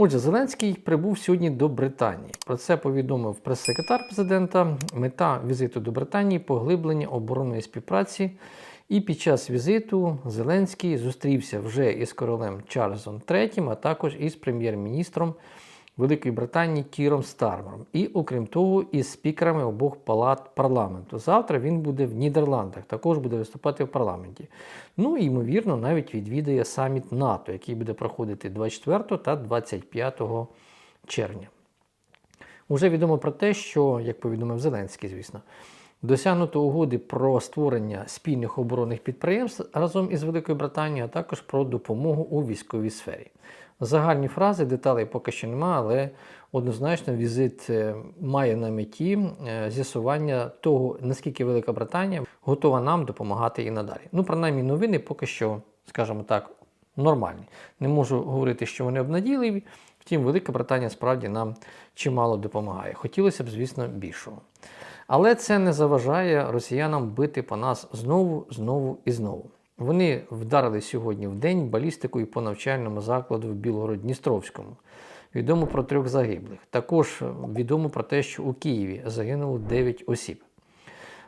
Отже, Зеленський прибув сьогодні до Британії. Про це повідомив прес-секретар президента. Мета візиту до Британії поглиблення оборонної співпраці. І під час візиту Зеленський зустрівся вже із королем Чарльзом III, а також із прем'єр-міністром Великої Британії Кіром Стармером. І, окрім того, із спікерами обох палат парламенту. Завтра він буде в Нідерландах, також буде виступати в парламенті. Ну і ймовірно, навіть відвідає саміт НАТО, який буде проходити 24 та 25 червня. Уже відомо про те, що, як повідомив Зеленський, звісно, досягнуто угоди про створення спільних оборонних підприємств разом із Великою Британією, а також про допомогу у військовій сфері. Загальні фрази, деталей поки що немає, але однозначно візит е, має на меті е, з'ясування того, наскільки Велика Британія готова нам допомагати і надалі. Ну, принаймні, новини поки що, скажімо так, нормальні. Не можу говорити, що вони обнадійливі. Втім, Велика Британія справді нам чимало допомагає. Хотілося б, звісно, більшого. Але це не заважає росіянам бити по нас знову, знову і знову. Вони вдарили сьогодні в день балістикою по навчальному закладу в Білгород-Дністровському. Відомо про трьох загиблих. Також відомо про те, що у Києві загинуло 9 осіб.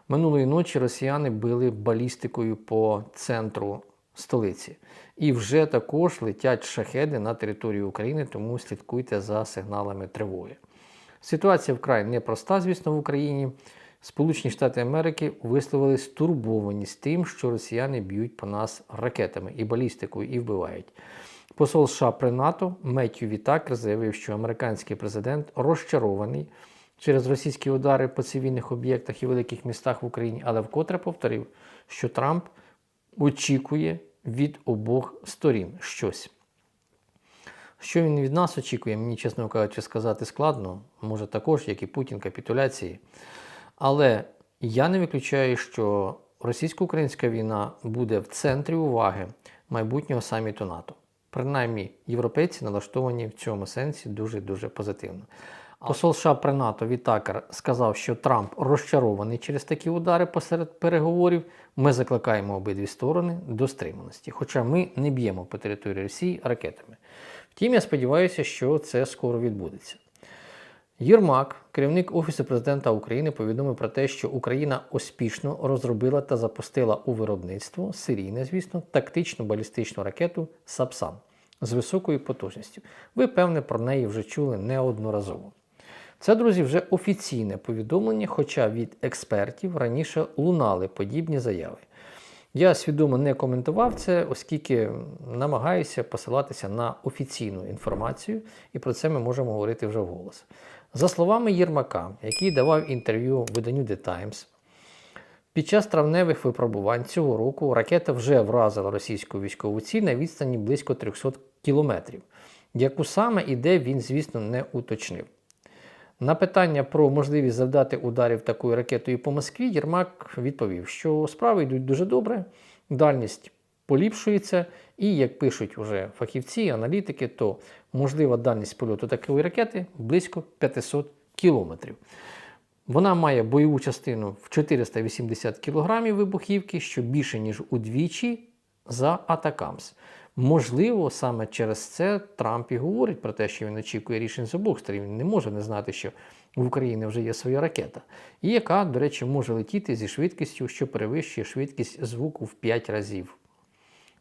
Минулої ночі росіяни били балістикою по центру столиці. І вже також летять шахеди на територію України, тому слідкуйте за сигналами тривоги. Ситуація вкрай непроста, звісно, в Україні. Сполучені Штати Америки висловили стурбованість тим, що росіяни б'ють по нас ракетами і балістикою і вбивають. Посол США при НАТО Меттью Вітакер заявив, що американський президент розчарований через російські удари по цивільних об'єктах і великих містах в Україні, але вкотре повторив, що Трамп очікує від обох сторін щось. Що він від нас очікує, мені, чесно кажучи, сказати складно, може також, як і Путін, капітуляції. Але я не виключаю, що російсько-українська війна буде в центрі уваги майбутнього саміту НАТО. Принаймні, європейці налаштовані в цьому сенсі дуже-дуже позитивно. Посол США при НАТО Вітакер сказав, що Трамп розчарований через такі удари посеред переговорів. Ми закликаємо обидві сторони до стриманості, хоча ми не б'ємо по території Росії ракетами. Втім, я сподіваюся, що це скоро відбудеться. Єрмак, керівник Офісу президента України, повідомив про те, що Україна успішно розробила та запустила у виробництво серійне, звісно, тактичну балістичну ракету Сапсан з високою потужністю. Ви, певне, про неї вже чули неодноразово. Це, друзі, вже офіційне повідомлення, хоча від експертів раніше лунали подібні заяви. Я свідомо не коментував це, оскільки намагаюся посилатися на офіційну інформацію, і про це ми можемо говорити вже вголос. За словами Єрмака, який давав інтерв'ю виданню The Times, під час травневих випробувань цього року ракета вже вразила російську військову ціль на відстані близько 300 кілометрів. Яку саме і де він, звісно, не уточнив. На питання про можливість завдати ударів такою ракетою по Москві Єрмак відповів, що справи йдуть дуже добре, дальність поліпшується, і, як пишуть уже фахівці, аналітики, то можлива дальність польоту такої ракети близько 500 кілометрів. Вона має бойову частину в 480 кг вибухівки, що більше, ніж удвічі за Атакамс. Можливо, саме через це Трамп і говорить про те, що він очікує рішень з обох сторін. Він не може не знати, що в Україні вже є своя ракета, і яка, до речі, може летіти зі швидкістю, що перевищує швидкість звуку в 5 разів.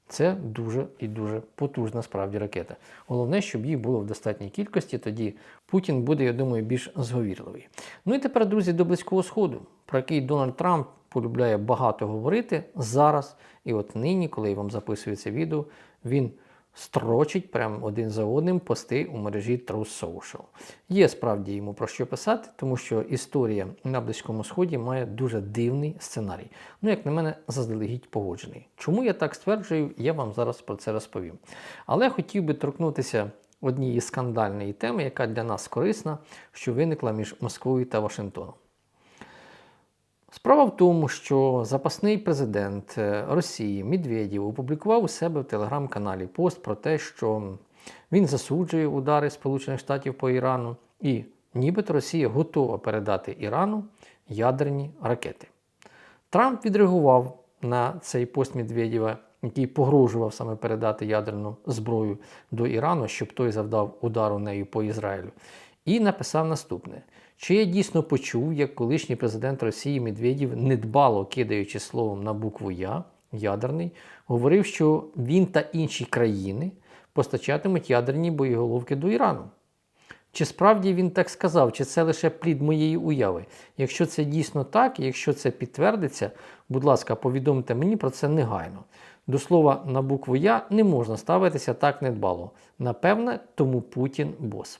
Це дуже і дуже потужна справді ракета. Головне, щоб їх було в достатній кількості, тоді Путін буде, я думаю, більш зговірливий. Ну і тепер, друзі, до Близького Сходу, про який Дональд Трамп полюбляє багато говорити зараз. І от нині, коли я вам записую це відео, він строчить прямо один за одним пости у мережі Truth Social. Є справді йому про що писати, тому що історія на Близькому Сході має дуже дивний сценарій. Ну, як на мене, заздалегідь погоджений. Чому я так стверджую, я вам зараз про це розповім. Але хотів би торкнутися однієї скандальної теми, яка для нас корисна, що виникла між Москвою та Вашингтоном. Справа в тому, що запасний президент е, Росії Медведєв опублікував у себе в телеграм-каналі пост про те, що він засуджує удари Сполучених Штатів по Ірану, і нібито Росія готова передати Ірану ядерні ракети. Трамп відреагував на цей пост Медведєва який погрожував саме передати ядерну зброю до Ірану, щоб той завдав удару нею по Ізраїлю, і написав наступне: чи я дійсно почув, як колишній президент Росії Медведєв, недбало кидаючи словом на букву Я, ядерний, говорив, що він та інші країни постачатимуть ядерні боєголовки до Ірану. Чи справді він так сказав, чи це лише плід моєї уяви? Якщо це дійсно так, якщо це підтвердиться, будь ласка, повідомте мені про це негайно. До слова, на букву Я не можна ставитися так недбало. Напевне, тому Путін бос.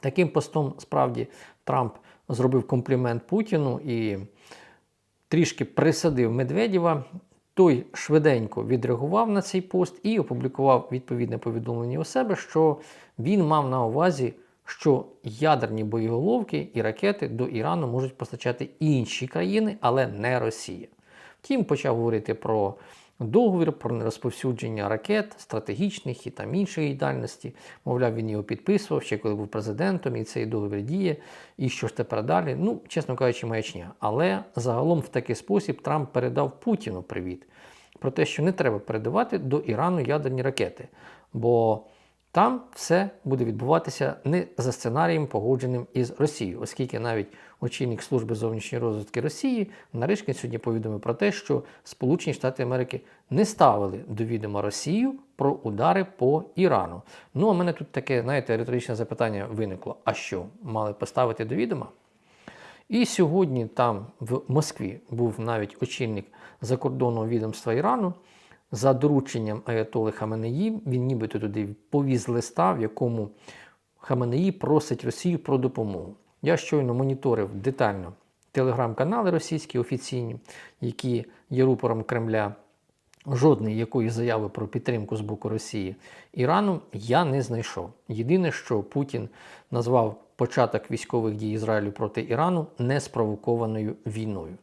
Таким постом справді Трамп зробив комплімент Путіну і трішки присадив Медведєва. Той швиденько відреагував на цей пост і опублікував відповідне повідомлення у себе, що він мав на увазі, що ядерні боєголовки і ракети до Ірану можуть постачати інші країни, але не Росія. Втім, почав говорити про договір, про нерозповсюдження ракет, стратегічних і там іншої дальності. Мовляв, він його підписував ще коли був президентом, і цей договір діє. І що ж тепер далі? Ну, чесно кажучи, маячня. Але загалом в такий спосіб Трамп передав Путіну привіт про те, що не треба передавати до Ірану ядерні ракети. Бо там все буде відбуватися не за сценарієм, погодженим із Росією, оскільки навіть очільник служби зовнішньої розвитки Росії Наришкін сьогодні повідомив про те, що Сполучені Штати Америки не ставили до відома Росію про удари по Ірану. Ну а мене тут таке, знаєте, риторичне запитання виникло: а що, мали поставити до відома? І сьогодні там в Москві був навіть очільник закордонного відомства Ірану. За дорученням Аятоли Хаменеї, він нібито туди повіз листа, в якому Хаменеї просить Росію про допомогу. Я щойно моніторив детально телеграм-канали російські офіційні, які є рупором Кремля. Жодної якої заяви про підтримку з боку Росії Ірану я не знайшов. Єдине, що Путін назвав початок військових дій Ізраїлю проти Ірану неспровокованою війною.